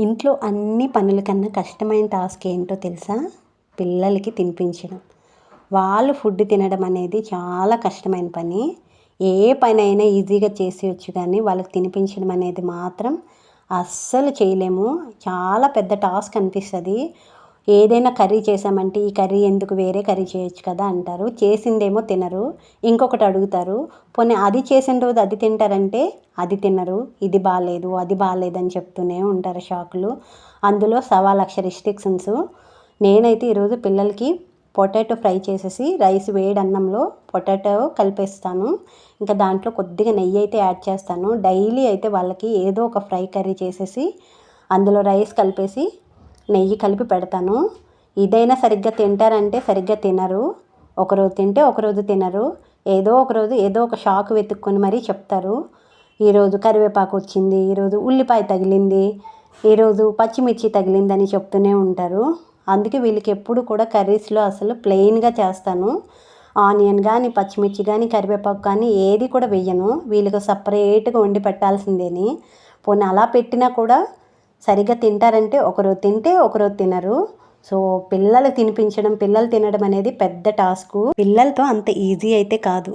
ఇంట్లో అన్ని పనుల కన్నా కష్టమైన టాస్క్ ఏంటో తెలుసా? పిల్లలకి తినిపించడం. వాళ్ళు ఫుడ్ తినడం అనేది చాలా కష్టమైన పని. ఏ పని అయినా ఈజీగా చేసేయచ్చు కానీ వాళ్ళకి తినిపించడం అనేది మాత్రం అస్సలు చేయలేము. చాలా పెద్ద టాస్క్ అనిపిస్తుంది. ఏదైనా కర్రీ చేసామంటే ఈ కర్రీ ఎందుకు వేరే కర్రీ చేయొచ్చు కదా అంటారు. చేసిందేమో తినరు. ఇంకొకటి అడుగుతారు. పోనీ అది చేసిన రోజు అది తింటారంటే అది తినరు. ఇది బాగాలేదు అది బాగాలేదని చెప్తూనే ఉంటారు షాకులు. అందులో సవా లక్ష రిస్ట్రిక్షన్స్. నేనైతే ఈరోజు పిల్లలకి పొటాటో ఫ్రై చేసేసి రైస్ వేడి అన్నంలో పొటాటో కలిపేస్తాను. ఇంకా దాంట్లో కొద్దిగా నెయ్యి అయితే యాడ్ చేస్తాను. డైలీ అయితే వాళ్ళకి ఏదో ఒక ఫ్రై కర్రీ చేసేసి అందులో రైస్ కలిపేసి నెయ్యి కలిపి పెడతాను. ఇదైనా సరిగ్గా తింటారంటే సరిగ్గా తినరు. ఒకరోజు తింటే ఒకరోజు తినరు. ఏదో ఒకరోజు ఏదో ఒక షాక్ వెతుక్కొని మరీ చెప్తారు. ఈరోజు కరివేపాకు వచ్చింది ఈరోజు ఉల్లిపాయ తగిలింది ఈరోజు పచ్చిమిర్చి తగిలిందని చెప్తూనే ఉంటారు. అందుకే వీళ్ళకి ఎప్పుడు కూడా కర్రీస్లో అసలు ప్లెయిన్గా చేస్తాను. ఆనియన్ కానీ పచ్చిమిర్చి కానీ కరివేపాకు కానీ ఏది కూడా వెయ్యను వీళ్ళకి సపరేట్గా వండి పెట్టాల్సిందేని. పోనీ అలా పెట్టినా కూడా సరిగ్గా తింటారంటే ఒకరు తింటే ఒకరు తినరు. సో పిల్లలు తినిపించడం పిల్లలు తినడం అనేది పెద్ద టాస్క్. పిల్లలతో అంత ఈజీ అయితే కాదు.